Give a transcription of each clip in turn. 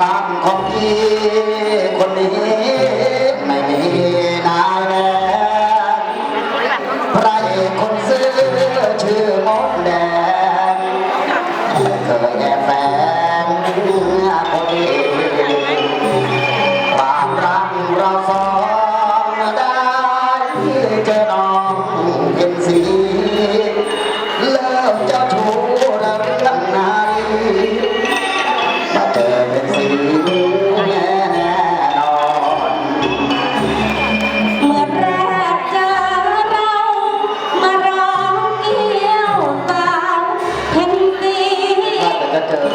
ตามของพี่คนนี้ไม่มีนายแล้วพระเอกคนซื้อชื่อมดแดงไม่เคยแอบแฝงคนดี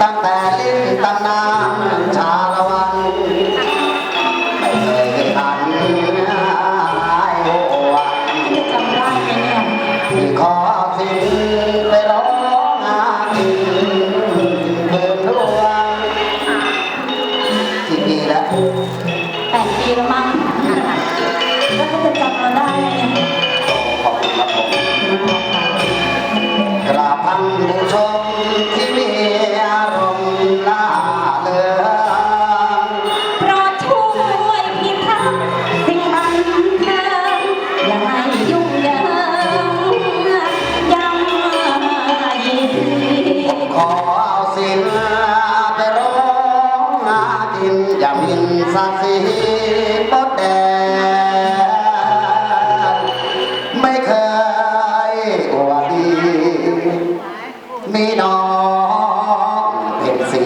ตั้งแต่ลิ้นตำนานชาละวัน ไม่เคยทันหายวันจำได้ไหมเนี่ยที่ขอสิ่งไปร้องหากินเพื่อนดวงกี่ปีแล้วแปดปีแล้วมั้งแล้วก็จะจำเราได้ไงขอบคุณครับผมกราบพันผู้ชม ศักดิ์ดแดงไม่เคยอวดดีมีน้องเป็นสี